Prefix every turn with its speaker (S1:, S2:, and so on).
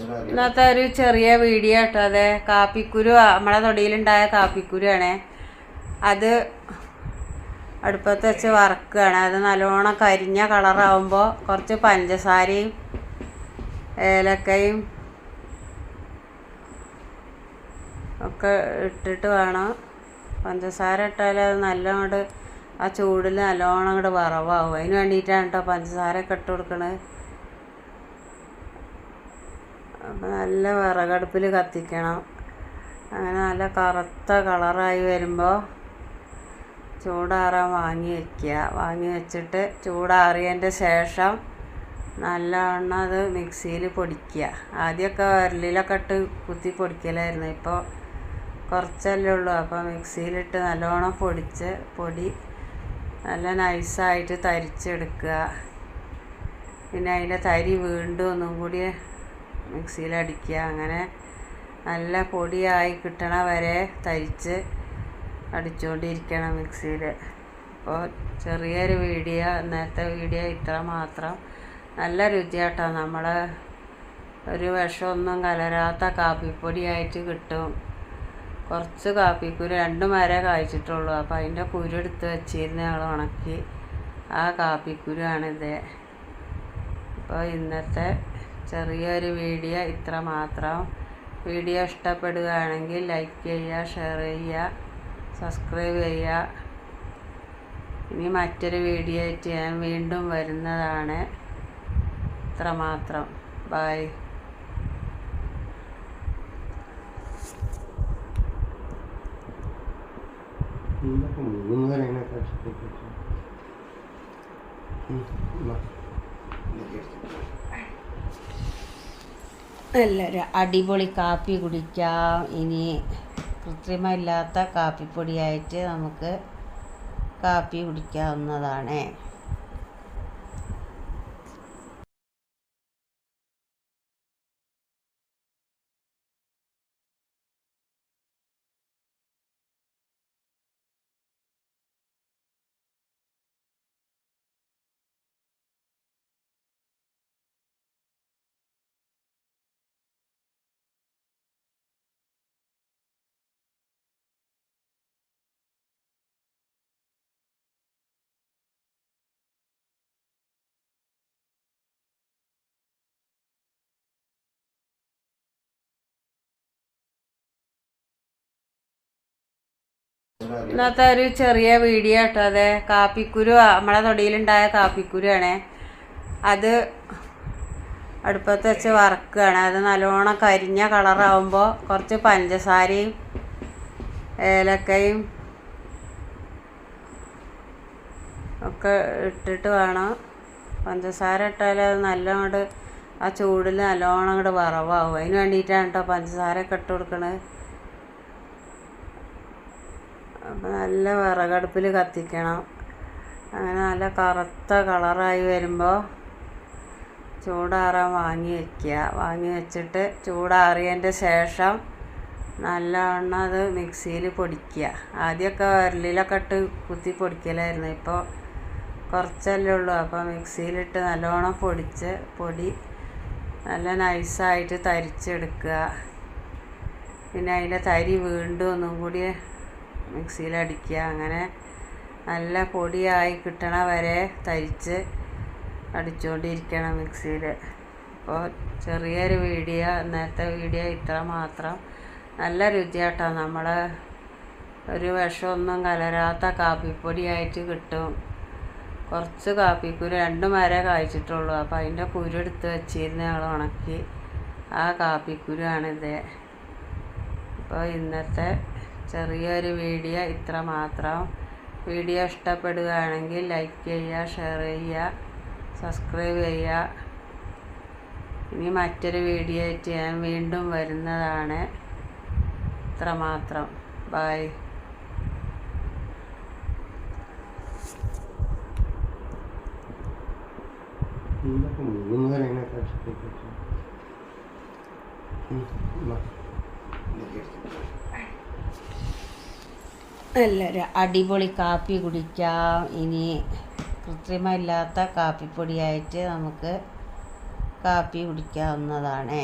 S1: ഇന്നത്തെ ഒരു ചെറിയ വീഡിയോ കേട്ടോ. അതെ കാപ്പിക്കുരു നമ്മളെ തൊടിയിലുണ്ടായ കാപ്പിക്കുരു ആണ് അത് അടുപ്പത്ത് വെച്ച് വറക്കുകയാണ്. അത് നല്ലോണം കരിഞ്ഞ കളറാവുമ്പോൾ കുറച്ച് പഞ്ചസാരയും ഏലക്കയും ഒക്കെ ഇട്ടിട്ട് വേണം. പഞ്ചസാര ഇട്ടാലേ അത് നല്ലോണം ആ ചൂടിൽ നല്ലോണം അങ്ങോട്ട് വറവാകും അതിന് വേണ്ടിയിട്ടാണ് കേട്ടോ പഞ്ചസാര ഒക്കെ ഇട്ട് കൊടുക്കണത്. നല്ല വിറകടുപ്പിൽ കത്തിക്കണം. അങ്ങനെ നല്ല കറുത്ത കളറായി വരുമ്പോൾ ചൂടാറാൻ വാങ്ങി വയ്ക്കുക വാങ്ങി വെച്ചിട്ട് ചൂടാറിയതിന്റെ ശേഷം നല്ലവണ്ണം അത് മിക്സിയിൽ പൊടിക്കുക ആദ്യമൊക്കെ വിരലിലൊക്കെ ഇട്ട് കുത്തി പൊടിക്കലായിരുന്നു. ഇപ്പോൾ കുറച്ചല്ലേ ഉള്ളൂ. അപ്പോൾ മിക്സിയിലിട്ട് നല്ലോണം പൊടിച്ച് പൊടി നല്ല നൈസായിട്ട് തരിച്ചെടുക്കുക പിന്നെ അതിന്റെ തരി വീണ്ടും ഒന്നും കൂടി മിക്സിയിൽ അടിക്കുക അങ്ങനെ നല്ല പൊടിയായി കിട്ടണ വരെ തരിച്ച് അടിച്ചുകൊണ്ടിരിക്കണം മിക്സിയിൽ അപ്പോൾ ചെറിയൊരു വീഡിയോ നേരത്തെ വീഡിയോ ഇത്ര മാത്രം. നല്ല രുചിയാട്ടോ. നമ്മൾ ഒരു വിഷമൊന്നും കലരാത്ത കാപ്പിപ്പൊടിയായിട്ട് കിട്ടും. കുറച്ച് കാപ്പിക്കുരു രണ്ട് മരം കായ്ച്ചിട്ടുള്ളൂ. അപ്പോൾ അതിന്റെ കുരു എടുത്ത് വെച്ചിരുന്ന് ഞങ്ങൾ ഉണക്കി. ആ കാപ്പിക്കുരു ആണിത് അപ്പോൾ ഇന്നത്തെ ചെറിയൊരു വീഡിയോ ഇത്ര മാത്രം. വീഡിയോ ഇഷ്ടപ്പെടുകയാണെങ്കിൽ ലൈക്ക് ചെയ്യുക ഷെയർ ചെയ്യുക സബ്സ്ക്രൈബ് ചെയ്യുക. ഇനി മറ്റൊരു വീഡിയോ ആയിട്ട് ഞാൻ വീണ്ടും വരുന്നതാണ്. ഇത്ര മാത്രം. ബൈ
S2: ഇതൊക്കെ എങ്ങനെ
S1: നല്ലൊരു അടിപൊളി കാപ്പി കുടിക്കാം. ഇനി കൃത്രിമമില്ലാത്ത കാപ്പിപ്പൊടിയായിട്ട് നമുക്ക് കാപ്പി കുടിക്കാവുന്നതാണ്. ഇന്നത്തെ ഒരു ചെറിയ വീഡിയോ കേട്ടോ. അതെ കാപ്പിക്കുരു നമ്മളെ തൊടിയിലുണ്ടായ കാപ്പിക്കുരു ആണ് അത് അടുപ്പത്ത് വെച്ച് വറക്കുകയാണ്. അത് നല്ലോണം കരിഞ്ഞ കളറാവുമ്പോൾ കുറച്ച് പഞ്ചസാരയും ഏലക്കയും ഒക്കെ ഇട്ടിട്ട് വേണം. പഞ്ചസാര ഇട്ടാൽ അത് നല്ലോണം ആ ചൂടിൽ നല്ലോണം അങ്ങോട്ട് വറവാകും അതിന് വേണ്ടിയിട്ടാണ് കേട്ടോ പഞ്ചസാര ഒക്കെ ഇട്ട് കൊടുക്കണത്. അപ്പം നല്ല വിറകടുപ്പിൽ കത്തിക്കണം. അങ്ങനെ നല്ല കറുത്ത കളറായി വരുമ്പോൾ ചൂടാറാൻ വാങ്ങി വയ്ക്കുക വാങ്ങി വെച്ചിട്ട് ചൂടാറിയതിന്റെ ശേഷം നല്ലവണ്ണം അത് മിക്സിയിൽ പൊടിക്കുക. ആദ്യമൊക്കെ വിരലിലൊക്കെ ഇട്ട് കുത്തി പൊടിക്കലായിരുന്നു. ഇപ്പോൾ കുറച്ചല്ലേ ഉള്ളൂ. അപ്പോൾ മിക്സിയിലിട്ട് നല്ലോണം പൊടിച്ച് പൊടി നല്ല നൈസായിട്ട് തരിച്ചെടുക്കുക. പിന്നെ അതിന്റെ തരി വീണ്ടും ഒന്നും കൂടി മിക്സിയിൽ അടിക്കുക അങ്ങനെ നല്ല പൊടിയായി കിട്ടണ വരെ തരിച്ച് അടിച്ചുകൊണ്ടിരിക്കണം മിക്സിയിൽ അപ്പോൾ ചെറിയൊരു വീഡിയോ നേരത്തെ വീഡിയോ ഇത്ര മാത്രം. നല്ല രുചിയാട്ടോ. നമ്മൾ ഒരു വിഷമൊന്നും കലരാത്ത കാപ്പിപ്പൊടിയായിട്ട് കിട്ടും. കുറച്ച് കാപ്പിക്കുരു രണ്ട് മരം കായ്ച്ചിട്ടുള്ളൂ. അപ്പോൾ അതിന്റെ കുരു എടുത്ത് വെച്ചിരുന്ന് ഞങ്ങൾ ഉണക്കി ആ കാപ്പിക്കുരു ആണിത് അപ്പോൾ ഇന്നത്തെ ചെറിയൊരു വീഡിയോ ഇത്ര മാത്രം. വീഡിയോ ഇഷ്ടപ്പെടുകയാണെങ്കിൽ ലൈക്ക് ചെയ്യുക ഷെയർ ചെയ്യുക സബ്സ്ക്രൈബ് ചെയ്യുക. ഇനി മറ്റൊരു വീഡിയോ ആയിട്ട് ഞാൻ വീണ്ടും വരുന്നതാണ്. ഇത്ര മാത്രം. ബൈ
S2: ഇതൊക്കെ കഷ്ടപ്പെട്ടു
S1: നല്ലൊരു അടിപൊളി കാപ്പി കുടിക്കാം. ഇനി കൃത്രിമമില്ലാത്ത കാപ്പിപ്പൊടിയായിട്ട് നമുക്ക് കാപ്പി കുടിക്കാവുന്നതാണ്.